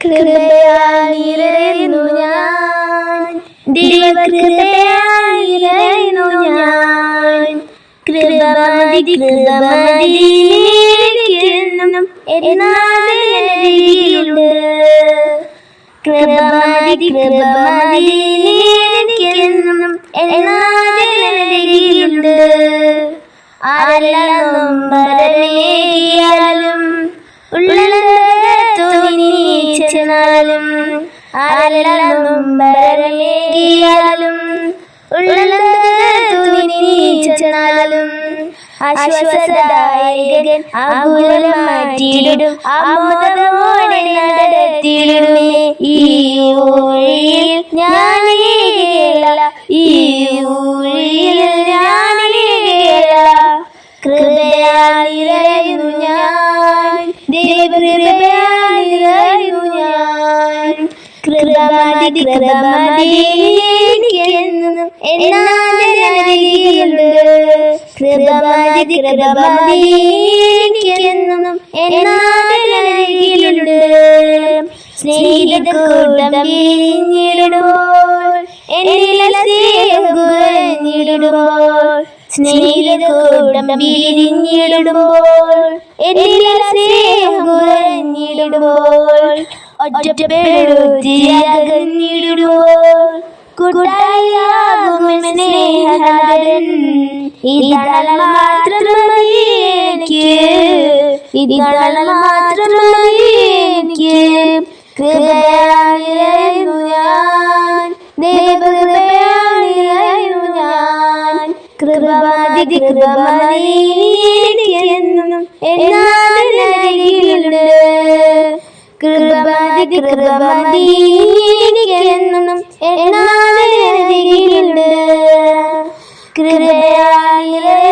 കൃപയായിരുന്നു ഞാൻ. ദൈവകൃപയായിരുന്നു ഞാൻ. കൃപമതി കൃപമതി എനിക്കെന്നും എന്നാതിലുണ്ട് കൃപമതി കൃപമതി എന്നാലുണ്ട് ആരെല്ലാം ഉള്ളത് തോന്നിച്ചെന്നാലും ആരെല്ലാം പരമേകിയാലും ഉള്ളത് തോന്നിച്ചെന്നാലും ആശ്വാസദായകൻ ആകുലം മാറ്റിയിടും ആമോദമോടെ നടത്തിയിടുമേ. ഈ ഊഴിയിൽ ഞാനേകേല ഈ ഊഴിയിൽ ഞാനേകേല കൃപയാലിരുന്നു കൃപമതി കൃപമതി എന്നിലെ സ്നേഹം കുറഞ്ഞിടുമ്പോൾ സ്നേഹിതക്കൂട്ടം എന്നിലെ സ്നേഹം കുറഞ്ഞിടുമ്പോൾ ഒറ്റപ്പെടുത്തിയകന്നിടുമ്പോൾ കൂട്ടായാകും സ്നേഹനാഥൻ കൃപയായിരുന്നു ഞാൻ. ദൈവകൃപയായിരുന്നു ഞാൻ. കൃപമതി എനിക്കെന്നും കൃപമതി കൃപമതി കൃപയായിരുന്നു